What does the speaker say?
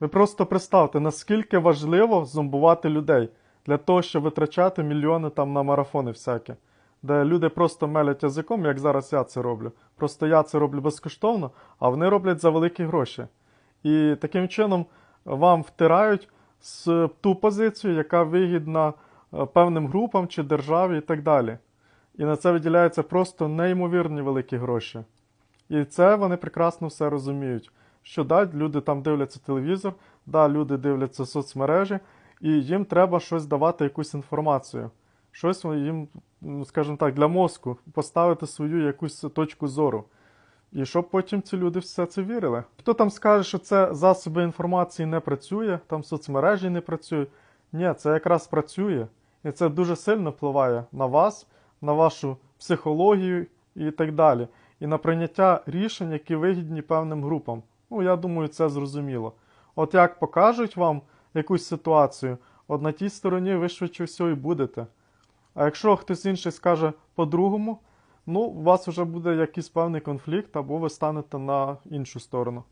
Ви просто представте, наскільки важливо зомбувати людей для того, щоб витрачати мільйони там на марафони всякі, де люди просто мелять язиком, як зараз я це роблю. Просто я це роблю безкоштовно, а вони роблять за великі гроші. І таким чином вам втирають ту позицію, яка вигідна е, певним групам чи державі і так далі. І на це виділяються просто неймовірні великі гроші. І це вони прекрасно все розуміють. Що да, люди там дивляться телевізор, да, люди дивляться соцмережі, і їм треба щось давати, якусь інформацію. Щось їм, ну, скажімо так, для мозку поставити свою якусь точку зору. І щоб потім ці люди все це вірили. Хто там скаже, що це засоби інформації не працює, там соцмережі не працюють. Ні, це якраз працює. І це дуже сильно впливає на вас, на вашу психологію і так далі. І на прийняття рішень, які вигідні певним групам. Ну, я думаю, це зрозуміло. От як покажуть вам якусь ситуацію, от на тій стороні ви швидше всього і будете. А якщо хтось інший скаже по-другому, ну, у вас вже буде якийсь певний конфлікт, або ви станете на іншу сторону.